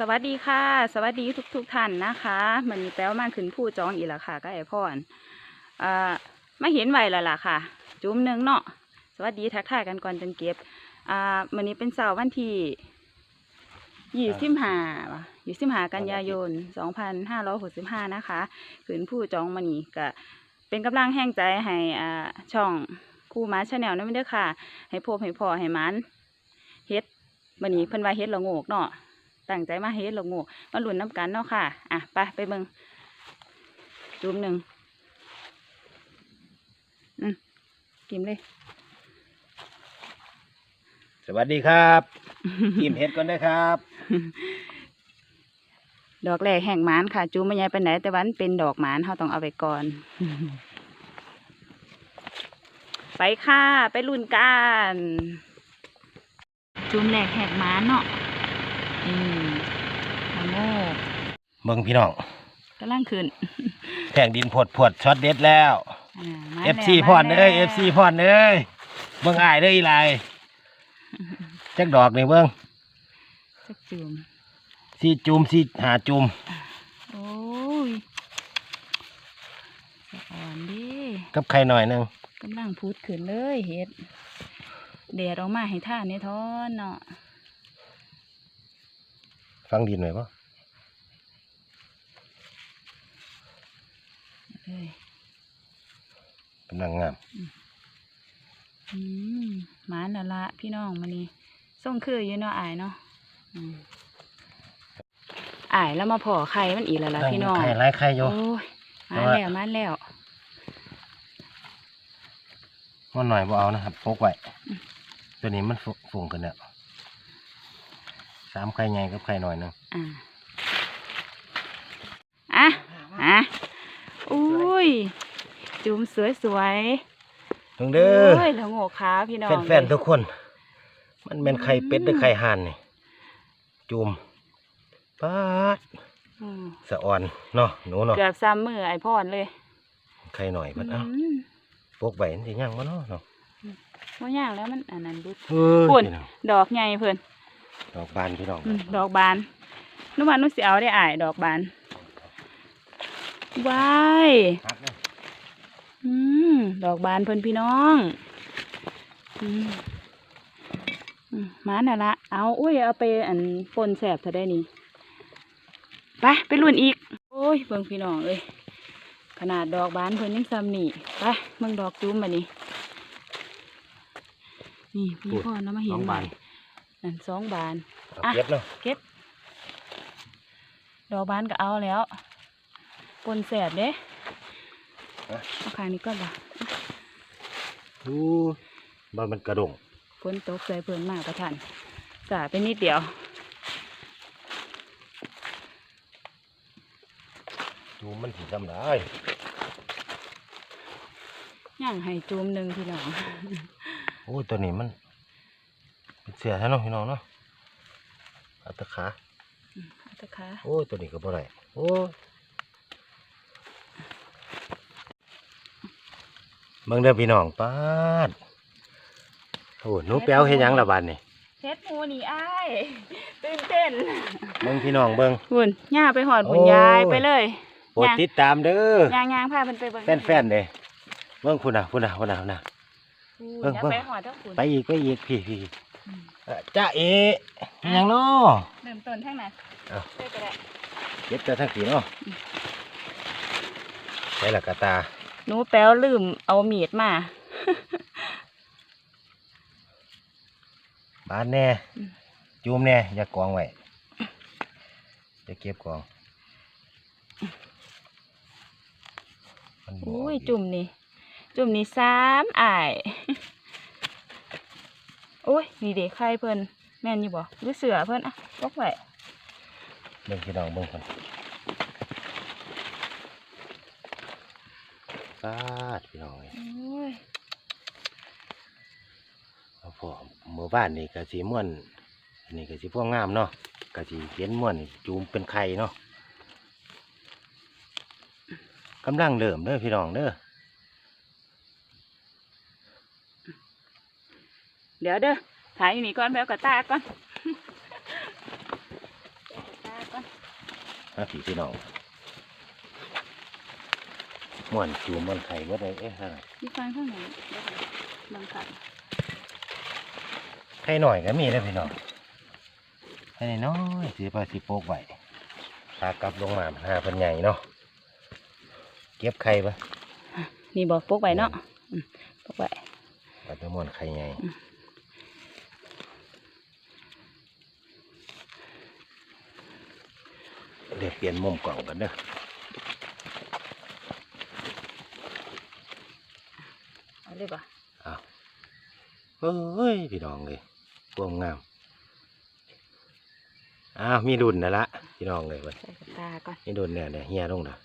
สวัสดีค่ะ สวัสดีทุกทุกท่านนะคะมันนี้แปลว่ามาขึ้นผู้จองอีกแล้วค่ะก็ไอพ่อนอ่ามาเห็นไหวแล้วล่ะค่ะ จุ่มหนึ่งเนาะสวัสดีทักทายกันก่อนจังเก็บอ่ามันนี้เป็นเสาร์วันที่ยี่สิบห้ายี่สิบห้ากันยายนสองพันห้าร้อยหกสิบห้านะคะขึ้นผู้จองมันนี้ก็เป็นกำลังแห้งใจให้อ่าช่องคู่หมาชาแนลนั่นไม่ได้อค่ะ ให้พบให้พอให้มันเฮ็ดมันนี้เพิ่นว่าเฮ็ดละโงกเนาะ ตั้งใจมาเฮ็ดละโงูมาลุ้นน้ำกันเนาะค่ะ อะไปไปเบิ่งจุ่มหนึ่งอืมกินเลย สวัสดีครับกิมเห็ดก่อนนะครับ ดอกแรกแห่งหมานค่ะจุ่มไม่ใหญ่ไปไหนใดแต่วันเป็นดอกหมานเราต้องเอาไปก่อน ไปค่ะ ไปลุ้นกันจุ่มแรกแหกหมานเนาะ อืมละโง่เบิ่งพี่น้องกำลังขึ้นแข่งดินพดพดช็อตเด็ดแล้วอ่ามาแล้ว FC พรมาเอ้ยแล้ว FC พรเอ้ยเบิ่งอ้ายเด้ออีหลายจักดอกนี่เบิ่งจักจุ่มสีจุ่มสีหาจุ่มโอ้ยสะอ่อนดิกับไข่หน่อยหนึงกำลังพูดขึ้นเลยเฮ็ดแดดออกมาให้ท่านในท้อนเนาะ ฟังดินหน่อยบ่เอ้ยกำลังงามอืมหมาน่ะละพี่น้องมานี่ส่งคืออยู่เนาะอายเนาะอืมอายแล้วมาพอไข่มันอีกแล้วล่ะพี่น้องไข่หลายไข่อยู่โอ้ยแต่มาว่าแล้วมาแล้วมันหน่อยบ่เอานะครับปกไว้ตัวนี้มันฟุฝุ่งกันแล้ว สามไข่ใหญ่กับไข่หน่อยหนึงอ่าอะอะอุ้ย จุ่มสวยสวยเบิ่งๆเด้อโอ้ยแล้วโง่ขาพี่น้องแฟนๆทุกคน มันเป็นไข่เป็ดหรือไข่ห่านนี่จุ่มป๊าดอืมสะอ่อนเนาะหนูเนาะเกือบซ้ำมือไอพอนเลยไข่หน่อยเพิ่นเอ้าอืมปกใบมันสิย่างบ่เนาะเนาะว่าย่างแล้วมันอันนั้นบุดเฮ้ยปุ่นพี่น้องดอกใหญ่เพิ่น ดอกบานพี่น้องอืมดอกบานนุว่านุสิเอาได้อายดอกบานว้ายฮักเด้ออืมดอกบานเพิ่นพี่น้องอืมอืมมาน่ะละเอาอุ้ยเอาไปอันปนแสบเธอได้นี่ไปไปรุ่นอีก โอ้ยเบิ่งพี่น้องเอ้ยขนาดดอกบานเพิ่นยังซ้ำนี่ไปเบิ่งดอกจุ้มมานี่นี่พี่พ่อเนาะมาเห็นสองไหมบา นนั่นสองบานเอาอะ เก็บเนาะเก็บ ดอกบานก็เอาแล้วปนแสบเด้เอาขางนี้ก่อนบ่ดูบ่มันกระดงฝนตกใส่เพิ่นมากประทันสาไปนิดเดียวดูมันสิทำได้ย่างให้จูมหนึ่งพี่น้อง โอ้ยตัวนี้มัน เป็นเสือแท้เนาะพี่น้องเนาะเอาแตะขาเอาเถอะค่ะโอ้ยตัวนี้ก็บ่ได้โอ้ยเบิ่งเด้อพี่น้องป๊าดโอ้หนูแป้วเฮ็ดหยังล่ะบาดนี่เฮ็ดหมูนี่อ้ายตื่นเต้นเบิ่งพี่น้องเบิ่ง หุ่นย่าไปหอดหุ่นโอ้ยายไปเลยโปรดติดตามเด้อย่างย่างพาเพิ่นไปเบิ่งแฟนๆเด้เบิ่งพุ่นน่ะพุ่นน่ะพุ่นน่ะพุ่นน่ะ เบิ่เบิ่งงเบิ่งไปหอดทั้งหุ่นไปอีกไปอีกพี่พี่อืมเอ่อ จ้าเอ๋เฮ็ดหยังเนาะเริ่มต้นทั้งนั้นเอาได้ก็ได้เก็บแต่ทั้งปีเนาะใส่ละกะตาหนูแป๊วลืมเอามีดมาบานแน่อืมจูมแน่อย่ากองไว้จะเก็บกองมันบ่อุ้ยกจุ่มนี่ จุ่มนี่สามอ้าย โอ้ยนี่เด็กใครเพิ่นแม่นอยู่บ่หรือเสือเพิ่นอะยกไว้เบิ่งพี่น้องเบิ่งคนฟาดพี่น้องเอ้ยโอ้ยเอาพอเมื่อบ้านนี่ก็สีม่วนอันนี่ก็สีพวกงามเนาะก็สีเห็นม่วนนี่จูมเป็นไข่เนาะกำลังเริ่มเด้อพี่น้องเด้อ เดี๋ยวเด้อถ่ายอยู่นี่ก่อนแป๊วกับตาก่อนตามาผีพี่น้องม่วนจูม่วนไข่ก็ได้เอ๊ะฮะมีฟังข้างไหนเดี๋ยวก่อนเบังคับไข่หน่อยก็มีได้อพี่น้องไข่น้อยๆสีปลาสีโปกไว้ตากลับลงมาหาเป็นใหญ่เนาะเก็บไข่ปะนี่บอกปกไว้เนาะอืมปกไว้ปลาตะม่วนไข่ใหญ่ อืม เดี๋ยวเปลี่ยนมุมกล่องกันเด้อเอาเลยป่ะอ้าวเฮ้ย พี่น้องเลยพวงงาม อ้าว มีดุนนะละพี่น้องเลยเว้ยใส่กระตาก่อนมีดุนเนี่ยเดี๋ยวเฮียลงนะ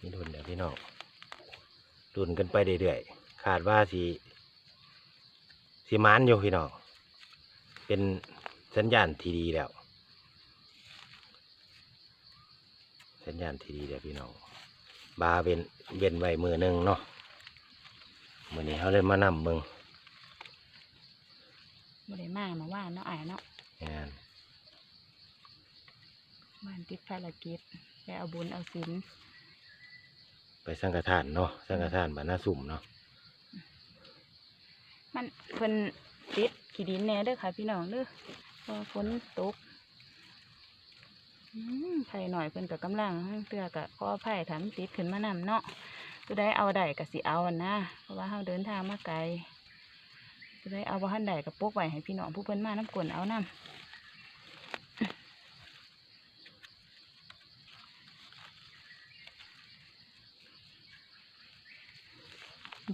มีดุนเนี่ยพี่น้องดุนกันไปเรื่อยๆขาดว่าสีสีมานอยู่พี่น้อง เป็นสัญญาณที่ดีแล้ว สัญญาณที่ดีแล้วพี่น้องบาเวนเวนไว้มือหนึ่งเนาะมือนี้เขาเลยมานำเบิงบ่ได้มามาว่านเนาะอายเนาะงานบ้านติดภารกิจไปเอาบุญเอาศีลไปสังฆทานเนาะสังฆทานบานนาสุ่มเนาะมันเพิ่นติดขี้ดินแหน่เด้อค่ะพี่น้องเด้อพอฝนตกอืม ไผหน่อยเพิ่นก็กำลังเตือกะขอไผ่ถามติดขึ้นมานำเนาะตัวได้เอาได้ก็สิเอาอะนะ เพราะว่าเฮาเดินทางมาไกลตัวได้เอาบ่ทันได้ก็ปกไว้ให้พี่น้องผู้เพิ่นมาน้ำกลนเอานำ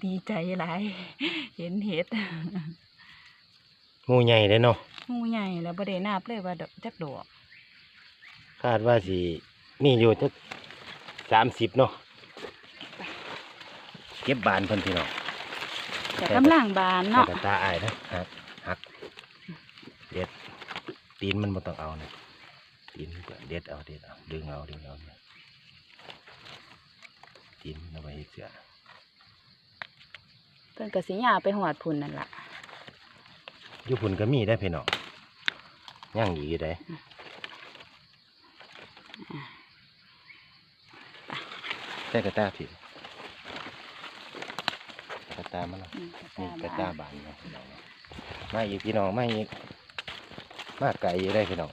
ดีใจหลาย เห็นเห็ดงูใหญ่เลยเนาะงูใหญ่แล้วบ่ได้นับเลยว่าดอกจักดอก คาดว่าสิมีอยู่จักสามสิบเนาะเก็บบานเพิ่นพี่น้องแต่กำลังบานเนาะแต่กระตาอายนะหักหักเด็ดตีนมันบ่ต้องเอานะตีนมันก็เด็ดเอาเด็ดเอาดึงเอาดึงเอาเนี่ยตีนมันเอาไปเฮ็ดเสือเพิ่นก็สิยาไปหอดพุ่นนั่นล่ะอยู่พุ่นก็มีได้พี่น้องย่างอยู่อยู่ได้ แต่กระตาผิดกระตามันเนาะอืมนี่กกระระตาตาบานบานเนาะพี่น้องเนาะมาอีกพี่น้องมาอีกมาไก่อยู่ได้พี่น้อง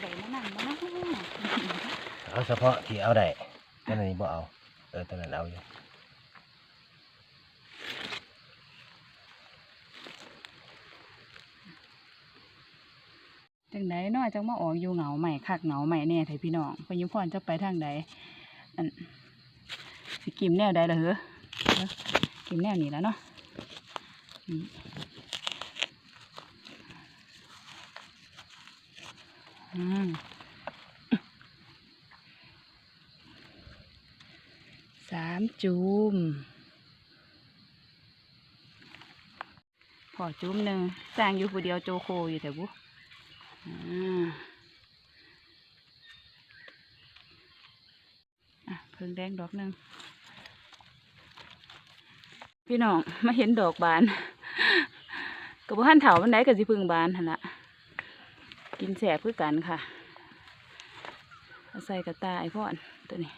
ได้มานั่งมานั่งเอาเฉพาะที่เอาได้ตอนนี้บ่เอา เออตอนนั้นเอาอยู่ จังไดเนาะจังมาออกอยู่เหงาใหม่คักเหงาใหม่แน่ไทพี่น้องพยิมพรจะไปทางใดอันสิกิมแนวใดล่ะเหรอเอ้อกิมแนวนี้แล้วเนาะอืมสามจุ่มพอจุ่มหนึ่งสร้างอยู่ผู้เดียวโจโคอยู่แต่บุ อะเพิ่งแดงดอกหนึ่งพี่น้องมาเห็นดอกบานกับพ่นเถามันได้กับสิพึ่งบานหั่นละกินแสบคือกันค่ะใส่กระตาไอพ่อนตัวนี้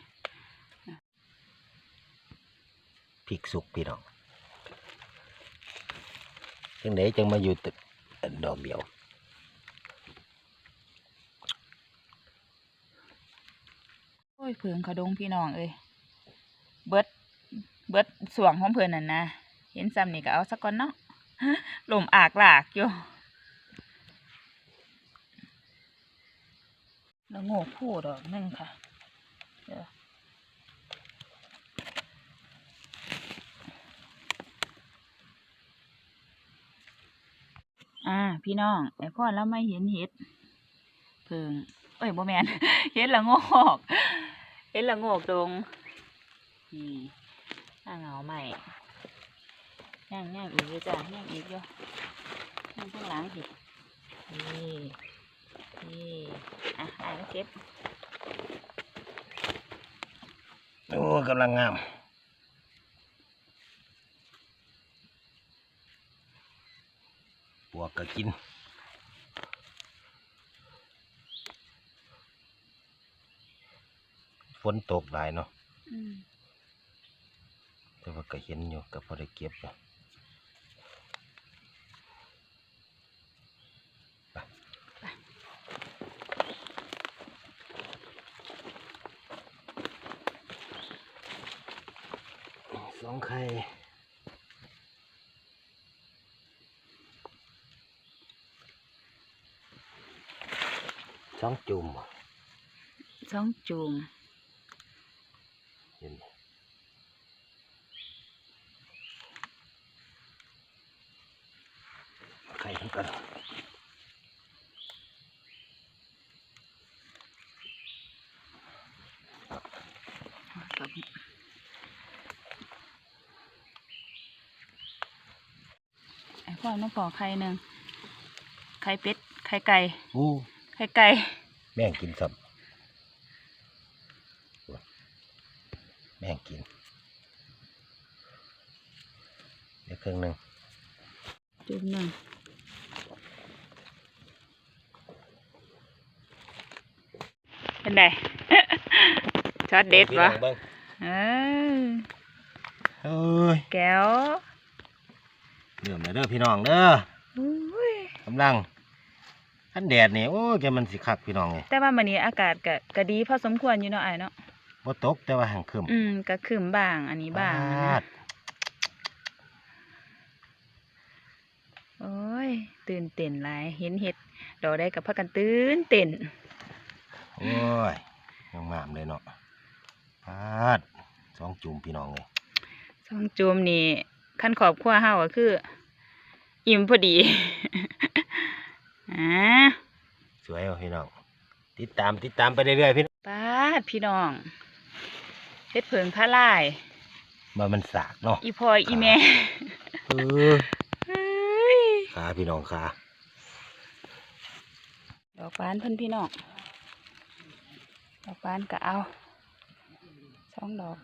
พริกสุกพี่น้องจังไดจังมาอยู่ตึกดอกเดียว โอ้ ยเพิงขดงพี่น้องเอ้ยเบิดเบิดสวงของเพิ่นนั่นนะเห็นซ้ำนี่ก็เอาสักก่อนเนาะลมอากหลากอยู่แล้วโง่ผู้ดอกนึงค่ะเดี๋ยวอ่า พี่น้องไอ้พ่อแล้วไม่เห็นเห็ดเพิงเอ้ยโบแมนเห็นละโงอก เห็นละโงอกดงนี่หน้าเหงาใหม่ย่างย่างอีกอยู่จ้ะย่างอีกอยู่ย่างข้างหลังสินี่นี่อะอ่านเก็บโอ้กำลังงามปวกก็กิน นตกหลายเนาะอืมแต่ว่าก็เห็นอยู่ก็พอได้เก็บอยู่ไปสองไข่สองจุ่มบ่สองจูม เห็นไหมไข่ทั้งกัน กับไอ้ พ่อน้องขอไข่หนึ่งไข่เป็ดไข่ไก่อู้ไข่ไก่แม่งกินสับแม่งกินเดี๋ยวครึ่งหนึ่งจูมหนึ่งเป็นไงช็อตเด็ดวะเบิ่งเออเอ้ยแก้ว เริ่มเลยเด้อพี่น้องเด้ออุ้ยกำลังท่านแดดนี่โอ้ยแกมันสิคักพี่น้องไงแต่ว่ามื้อนี้อากาศก็ก็ดีพอสมควรอยู่เนาะไอ้ายเนาะบ่ตกแต่ว่าห่างคืมอืมก็ครึมบ้าง อันนี้บ้างปนะาดโอ้ย ตื่นเต้นหลายเห็นเห็ดดอกได้กับพักกันตื่นเต้นโอ้ยยังงามเลยเนาะปาดสองจุ่มพี่น้องเลยสองจูมนี่ ขั้นขอบครัวเฮาก็คือ อิ่มพอดีอ่าสวยว่ะพี่น้อง ติดตามติดตามไปเรื่อยๆพี่น้องป้าดพี่น้องเฮ็ดเผิงผ้าลายมามันสากเนาะอีพออีแม่เออเฮ้ยขาพี่น้องขาดอกบานเพิ่นพี่น้องดอกบานก็เอาสองดอก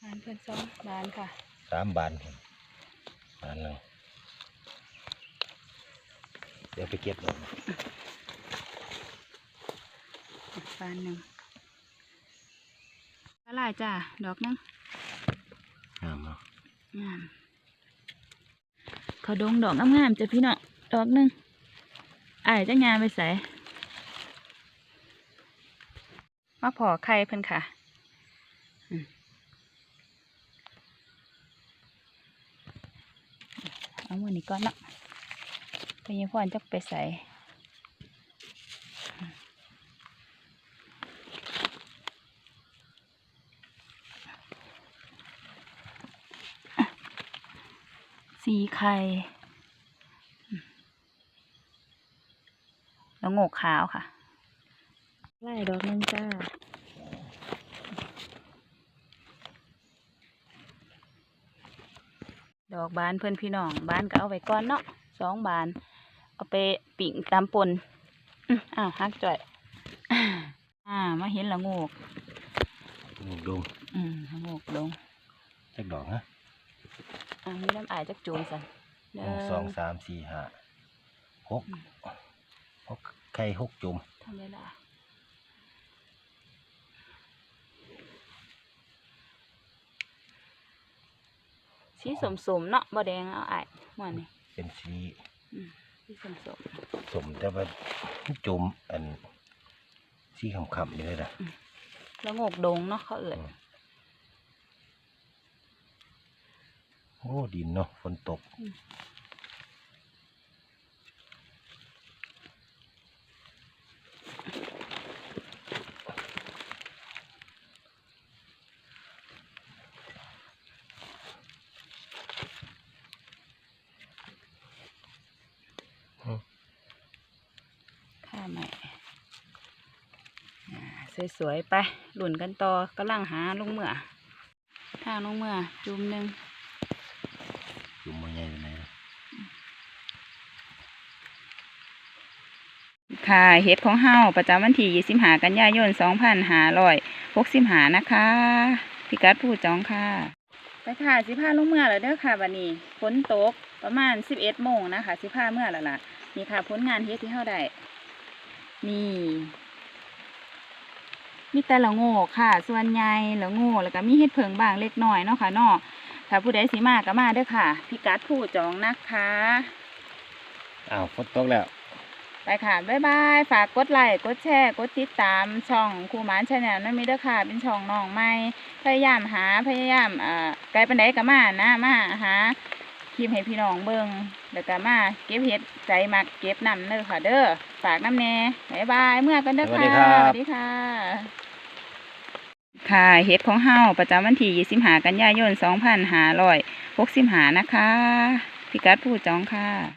บานเพิ่นสองบานค่ะ สามบานบานเลยเดี๋ยวไปเก็บเลยบานหนึ่งผ้าลายจ้าดอกหนึงงามเนาะงามเขาดงดอกงามๆจ้ะพี่น้องดอกหนึงอ้ายจะงามไปใส่มาพอไข่เพิ่นค่ะอืม เอามือนี้ก่อนเนาะไปยังพ่อนจักไปใส่สีไข่แล้วโงกขาวค่ะไล่ดอกหนึงจ้า ดอกบานเพื่อนพี่น้องบานก็เอาไว้ก่อนเนาะสองบาน เอาไปปิ่งตามปนอื้ออ้าวฮักจ่อยอ่ามาเห็นละโงกนี่ดงอืมละโงกลงจักดอกฮะอ่ามีน้ำอายจักจูงสันหนึ่งสองสามสี่ห้าหกหกไข่หกจุ่มทำได้ละ สีสมสมๆเนาะบ่แดงเอาอายมันนี่เป็นสีอืมสีสมสมสมแต่ว่าจุ่มอันสีขำๆนี่เลยนะๆแล้วโงกดงเนาะเขาเอื่นโอ้ดินเนาะฝนตก ข้าใหม่อ่า สวยๆไปหลุนกันต่อกำลังหาลงเมื่อทางลงเมื่อจุ่มหนึ่งจุ่มมาใหญ่เลยนะค่ะเฮ็ดของเฮาประจำวันที่25กันยายน2565นะคะ พิกัดผู้จองค่ะไปค่ะสิพาลงเมื่อแล้วเด้อค่ะวันนี้ฝนตกประมาณ11โมงนะคะ สิพาเมื่อแล้วล่ะนี่ค่ะผลงานเฮ็ดที่เฮาได้นี่ มีแต่ละโง่ค่ะ ส่วนใหญ่ละโง่แล้วก็มีเฮ็ดเพิงบางเล็กน้อยเนาะค่ะเนาะถ้าผู้ใดสิมาก็มาเด้อค่ะ พิกัดผู้จองนะคะอ้าวฝนตกแล้ว ไปค่ะ บ๊ายบาย ฝากกดไลค์ กดแชร์ กดติดตามช่องครูหมานชาแนลนั่นมีเด้อค่ะ เป็นช่องน้องใหม่ พยายามหา พยายามเอ่อไกลปันไดก็มานะมาหาคลิปให้พี่น้องเบิ่งแล้วก็มาเก็บเห็ดใจมักเก็บนำเด้อค่ะ เด้อ ฝากน้ำแน่บ๊ายบาย เมื่อกันเด้อสวัสค่ะดีครับสวัสดีค่ะ ค่ะเห็ดของเฮาประจำวันที่25กันยายน2565นะคะ พิกัดผู้จองค่ะ